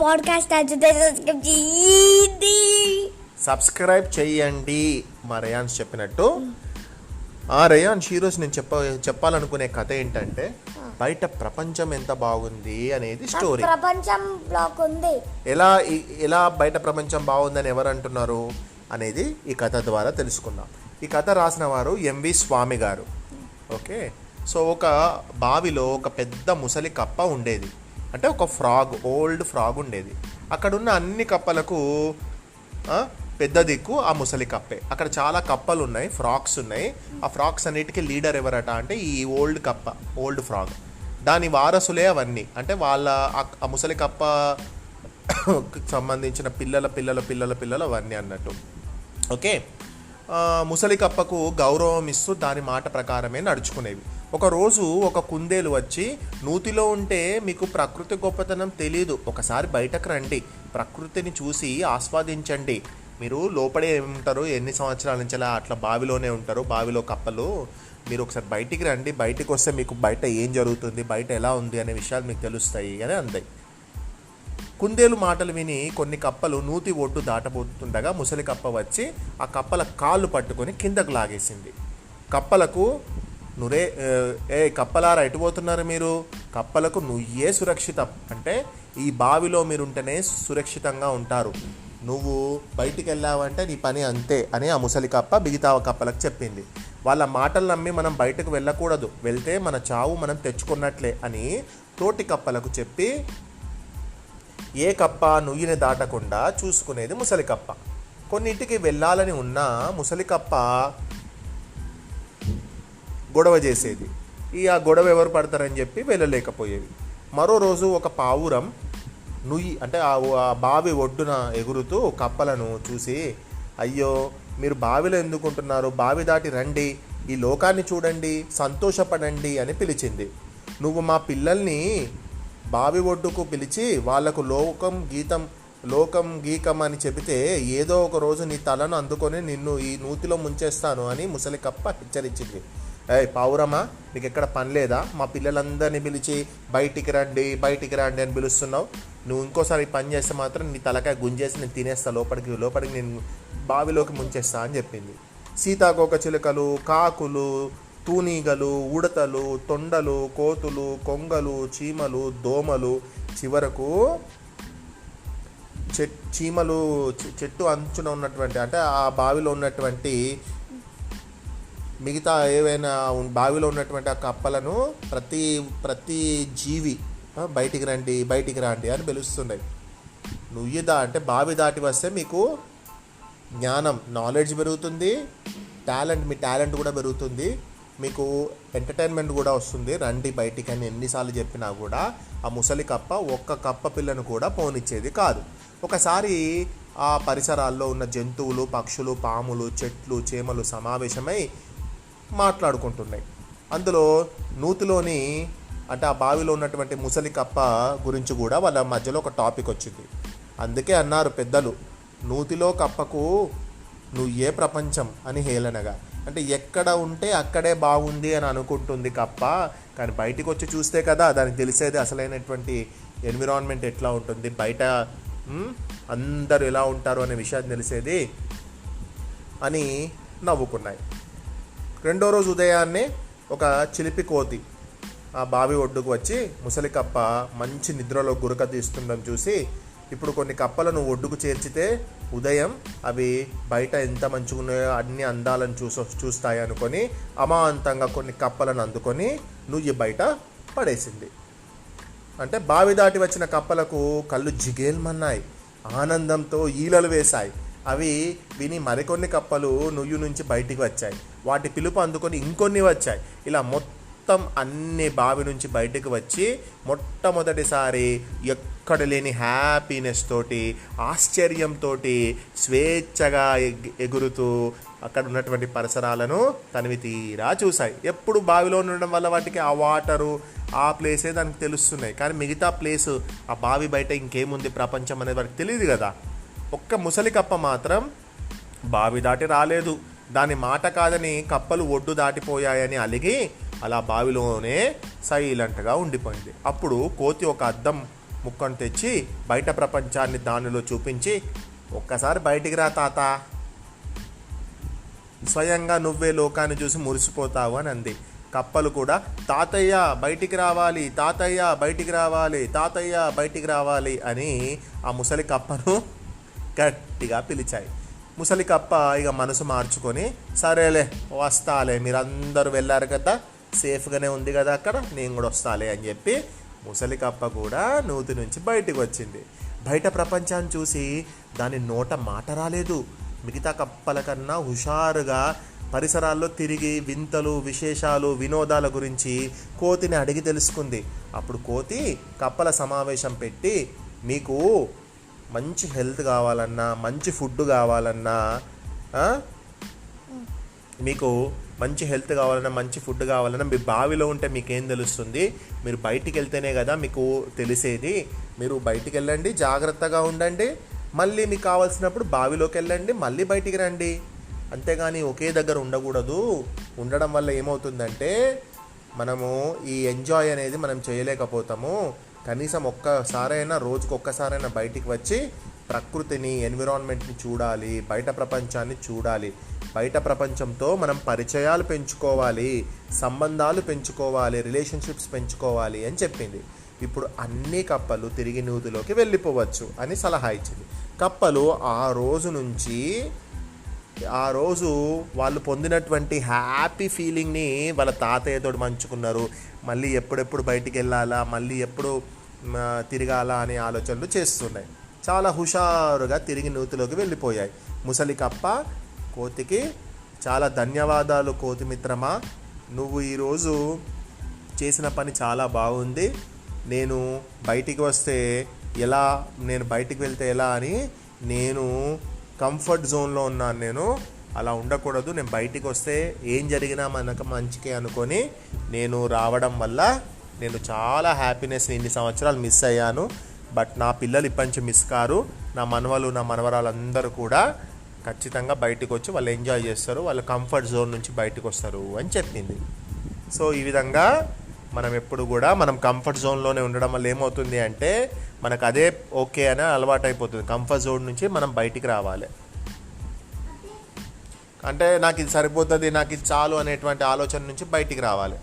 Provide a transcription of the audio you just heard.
Podcast subscribe చేయండి subscribe చేయండి. మా రేయాన్స్ చెప్పినట్టు. ఆ రేయాన్స్ ఈరోజు నేను చెప్ప చెప్పాలనుకునే కథ ఏంటంటే బయట ప్రపంచం ఎంత బాగుంది అనేది స్టోరీ. ప్రపంచం బ్లాక్ ఉంది. ఎలా ఎలా బయట ప్రపంచం బాగుందని ఎవరు అంటున్నారు అనేది ఈ కథ ద్వారా తెలుసుకుందాం. ఈ కథ రాసిన వారు ఎంవి స్వామి గారు. ఓకే? సో ఒక బావిలో ఒక పెద్ద ముసలి కప్ప ఉండేది. అంటే ఒక ఫ్రాగ్ ఓల్డ్ ఫ్రాగ్ ఉండేది. అక్కడున్న అన్ని కప్పలకు పెద్ద దిక్కు ఆ ముసలి కప్పే. అక్కడ చాలా కప్పలు ఉన్నాయి ఫ్రాక్స్ ఉన్నాయి. ఆ ఫ్రాక్స్ అన్నిటికీ లీడర్ ఎవరట అంటే ఈ ఓల్డ్ కప్ప ఓల్డ్ ఫ్రాగ్. దాని వారసులే అవన్నీ. అంటే వాళ్ళ ఆ- ముసలి కప్ప సంబంధించిన పిల్లల పిల్లల పిల్లల పిల్లలు అవన్నీ అన్నట్టు. ఓకే? ముసలి కప్పకు గౌరవం ఇస్తూ దాని మాట ప్రకారమే నడుచుకునేవి. ఒకరోజు ఒక కుందేలు వచ్చి నూతిలో ఉంటే మీకు ప్రకృతి గొప్పతనం తెలియదు ఒకసారి బయటకు రండి. ప్రకృతిని చూసి ఆస్వాదించండి. మీరు లోపడే ఉంటారు. ఎన్ని సంవత్సరాల నుంచి అలా అట్లా బావిలోనే ఉంటారు. బావిలో కప్పలు. మీరు ఒకసారి బయటికి రండి. బయటికి వస్తే మీకు బయట ఏం జరుగుతుంది? బయట ఎలా ఉంది? అనే విషయాలు మీకు తెలుస్తాయి. అని అందాయి కుందేలు మాటలు విని కొన్ని కప్పలు నూతి ఒడ్డు దాటబోతుండగా ముసలి కప్ప వచ్చి ఆ కప్పల కాళ్ళు పట్టుకొని కిందకు లాగేసింది. కప్పలకు నురే ఏ, ఏ కప్పలారా ఎటు పోతున్నారు మీరు? కప్పలకు నువ్వే సురక్షితం. అంటే ఈ బావిలో మీరు ఉంటేనే సురక్షితంగా ఉంటారు. నువ్వు బయటికి వెళ్ళావంటే నీ పని అంతే అని ఆ ముసలి కప్ప మిగతా కప్పలకు చెప్పింది. వాళ్ళ మాటలు నమ్మి మనం బయటకు వెళ్ళకూడదు. వెళ్తే మన చావు మనం తెచ్చుకున్నట్లే అని తోటి కప్పలకు చెప్పి ఏ కప్ప నుయ్యిని దాటకుండా చూసుకునేది ముసలి కప్ప. కొన్నింటికి వెళ్ళాలని ఉన్నా ముసలి కప్ప గొడవ చేసేది. ఈ ఆ గొడవ ఎవరు పడతారని చెప్పి వెళ్ళలేకపోయేది మరో రోజు ఒక పావురం నుయ్యి అంటే ఆ ఆ బావి ఒడ్డున ఎగురుతూ కప్పలను చూసి అయ్యో మీరు బావిలో ఎందుకుంటున్నారు? బావి దాటి రండి. ఈ లోకాన్ని చూడండి. సంతోషపడండి అని పిలిచింది. నువ్వు మా పిల్లల్ని బావి ఒడ్డుకు పిలిచి వాళ్ళకు లోకం గీతం లోకం గీకం అని చెబితే ఏదో ఒక రోజు నీ తలను అందుకొని నిన్ను ఈ నూతిలో ముంచేస్తాను అని ముసలి కప్ప హెచ్చరించింది. ఏ పావురమా నీకు ఎక్కడ పని లేదా? మా పిల్లలందరినీ పిలిచి బయటికి రండి బయటికి రండి అని పిలుస్తున్నావు. నువ్వు ఇంకోసారి పని చేస్తే మాత్రం నీ తలకాయ గుంజేసి నేను తినేస్తా లోపలికి లోపలికి నేను బావిలోకి ముంచేస్తా అని చెప్పింది. సీతాకోక చిలుకలు కాకులు తూనీగలు ఉడతలు తొండలు కోతులు కొంగలు చీమలు దోమలు చివరకు చెట్ చీమలు చె- చెట్టు అంచున ఉన్నటువంటి అంటే ఆ బావిలో ఉన్నటువంటి మిగతా ఏవైనా బావిలో ఉన్నటువంటి ఆ కప్పలను ప్రతి ప్రతి జీవి బయటికి రండి బయటికి రండి అని పిలుస్తున్నాయి నువ్వు అంటే బావి దాటి వస్తే మీకు జ్ఞానం నాలెడ్జ్ పెరుగుతుంది టాలెంట్ మీ టాలెంట్ కూడా పెరుగుతుంది మీకు ఎంటర్టైన్మెంట్ కూడా వస్తుంది. రండి బయటికి అని ఎన్నిసార్లు చెప్పినా కూడా ఆ ముసలి కప్ప ఒక్క కప్ప పిల్లను కూడా పోనిచ్చేది కాదు. ఒకసారి ఆ పరిసరాల్లో ఉన్న జంతువులు పక్షులు పాములు చెట్లు చేమలు సమావేశమై మాట్లాడుకుంటున్నాయి. అందులో నూతిలోని అంటే ఆ బావిలో ఉన్నటువంటి ముసలి కప్ప గురించి కూడా వాళ్ళ మధ్యలో ఒక టాపిక్ వచ్చింది. అందుకే అన్నారు పెద్దలు నూతిలో కప్పకు నువ్వు ఏ ప్రపంచం అని హేళనగా. అంటే ఎక్కడ ఉంటే అక్కడే బాగుంది అని అనుకుంటుంది కప్ప కానీ బయటికి వచ్చి చూస్తే కదా దానికి తెలిసేది అసలైనటువంటి ఎన్విరాన్మెంట్ ఎట్లా ఉంటుంది బయట అందరూ ఎలా ఉంటారు అనే విషయాన్ని తెలిసేది అని నవ్వుకున్నాయి. రెండో రోజు ఉదయాన్నే ఒక చిలిపి కోతి ఆ బావి ఒడ్డుకు వచ్చి ముసలి కప్ప మంచి నిద్రలో గురక తీస్తుండడం చూసి ఇప్పుడు కొన్ని కప్పలను ఒడ్డుకు చేర్చితే ఉదయం అవి బయట ఎంత మంచిగా ఉన్నాయో అన్ని అందాలను చూస చూస్తాయి అనుకొని అమాంతంగా కొన్ని కప్పలను అందుకొని నుయ్యి బయట పడేసింది. అంటే బావి దాటి వచ్చిన కప్పలకు కళ్ళు జిగేల్మన్నాయి. ఆనందంతో ఈలలు వేశాయి. అవి విని మరికొన్ని కప్పలు నుయ్యి నుంచి బయటికి వచ్చాయి. వాటి పిలుపు అందుకొని ఇంకొన్ని వచ్చాయి. ఇలా మొత్తం అన్ని బావి నుంచి బయటకు వచ్చి మొట్టమొదటిసారి ఎక్కడ లేని హ్యాపీనెస్ తోటి ఆశ్చర్యంతో స్వేచ్ఛగా ఎగ్- ఎగురుతూ అక్కడ ఉన్నటువంటి పరిసరాలను తనివి తీరా చూశాయి. ఎప్పుడు బావిలో ఉండడం వల్ల వాటికి ఆ వాటరు ఆ ప్లేసే దానికి తెలుస్తున్నాయి. కానీ మిగతా ప్లేస్ ఆ బావి బయట ఇంకేముంది ప్రపంచం అనేది వాటికి తెలియదు కదా. ఒక్క ముసలి కప్ప మాత్రం బావి దాటి రాలేదు. దాని మాట కాదని కప్పలు ఒడ్డు దాటిపోయాయని అలిగి అలా బావిలోనే సైలెంట్గా ఉండిపోయింది. అప్పుడు కోతి ఒక అద్దం ముక్కను తెచ్చి బయట ప్రపంచాన్ని దానిలో చూపించి ఒక్కసారి బయటికి రా తాత. స్వయంగా నువ్వే లోకాన్ని చూసి మురిసిపోతావు అని అంది. కప్పలు కూడా తాతయ్య బయటికి రావాలి తాతయ్య బయటికి రావాలి తాతయ్య బయటికి రావాలి అని ఆ ముసలి కప్పను గట్టిగా పిలిచాయి. ముసలి కప్ప ఇక మనసు మార్చుకొని సరేలే వస్తాలే మీరందరూ వెళ్ళారు కదా సేఫ్గానే ఉంది కదా అక్కడ నేను కూడా వస్తాలే అని చెప్పి ముసలి కప్ప కూడా నూతి నుంచి బయటికి వచ్చింది. బయట ప్రపంచాన్ని చూసి దాని నోట మాట రాలేదు. మిగతా కప్పల కన్నా హుషారుగా పరిసరాల్లో తిరిగి వింతలు విశేషాలు వినోదాల గురించి కోతిని అడిగి తెలుసుకుంది. అప్పుడు కోతి కప్పల సమావేశం పెట్టి మీకు మంచి హెల్త్ కావాలన్నా మంచి ఫుడ్ కావాలన్నా మీకు మంచి హెల్త్ కావాలన్నా మంచి ఫుడ్ కావాలన్నా మీ బావిలో ఉంటే మీకేం తెలుస్తుంది? మీరు బయటికి వెళ్తేనే కదా మీకు తెలిసేది. మీరు బయటికి వెళ్ళండి జాగ్రత్తగా ఉండండి. మళ్ళీ మీకు కావాల్సినప్పుడు బావిలోకి వెళ్ళండి మళ్ళీ బయటికి రండి. అంతేగాని ఒకే దగ్గర ఉండకూడదు. ఉండడం వల్ల ఏమవుతుందంటే మనము ఈ ఎంజాయ్ అనేది మనం చేయలేకపోతాము. కనీసం ఒక్కసారైనా రోజుకు ఒక్కసారైనా బయటికి వచ్చి ప్రకృతిని ఎన్విరాన్మెంట్ని చూడాలి బయట ప్రపంచాన్ని చూడాలి. బయట ప్రపంచంతో మనం పరిచయాలు పెంచుకోవాలి సంబంధాలు పెంచుకోవాలి రిలేషన్షిప్స్ పెంచుకోవాలి అని చెప్పింది. ఇప్పుడు అన్ని కప్పలు తిరిగి నూతిలోకి వెళ్ళిపోవచ్చు అని సలహా ఇచ్చింది. కప్పలు ఆ రోజు నుంచి ఆ రోజు వాళ్ళు పొందినటువంటి హ్యాపీ ఫీలింగ్ని వాళ్ళ తాతయ్యతో పంచుకున్నారు. మళ్ళీ ఎప్పుడెప్పుడు బయటికి వెళ్ళాలా? మళ్ళీ ఎప్పుడు తిరగాలా అనే ఆలోచనలు చేస్తున్నాయి. చాలా హుషారుగా తిరిగి నూతిలోకి వెళ్ళిపోయాయి. ముసలి కప్ప కోతికి చాలా ధన్యవాదాలు కోతి మిత్రమా నువ్వు ఈరోజు చేసిన పని చాలా బాగుంది. నేను బయటికి వస్తే ఎలా నేను బయటికి వెళ్తే ఎలా అని నేను కంఫర్ట్ జోన్లో ఉన్నాను నేను. అలా ఉండకూడదు. నేను బయటికి వస్తే ఏం జరిగినా మనకు మంచికే అనుకొని నేను రావడం వల్ల నేను చాలా హ్యాపీనెస్ ఇన్ని సంవత్సరాలు మిస్ అయ్యాను. బట్ నా పిల్లలు ఇప్పటి నుంచి మిస్ కారు. నా మనవలు నా మనవరాలందరూ కూడా ఖచ్చితంగా బయటకు వచ్చి వాళ్ళు ఎంజాయ్ చేస్తారు. వాళ్ళ కంఫర్ట్ జోన్ నుంచి బయటకు వస్తారు అని చెప్పింది. సో ఈ విధంగా మనం ఎప్పుడు కూడా మనం కంఫర్ట్ జోన్లోనే ఉండడం వల్ల ఏమవుతుంది అంటే మనకు అదే ఓకే అని అలవాటు అయిపోతుంది కంఫర్ట్ జోన్ నుంచి మనం బయటికి రావాలి. అంటే నాకు ఇది సరిపోతుంది నాకు ఇది చాలు అనేటువంటి ఆలోచన నుంచి బయటికి రావాలి.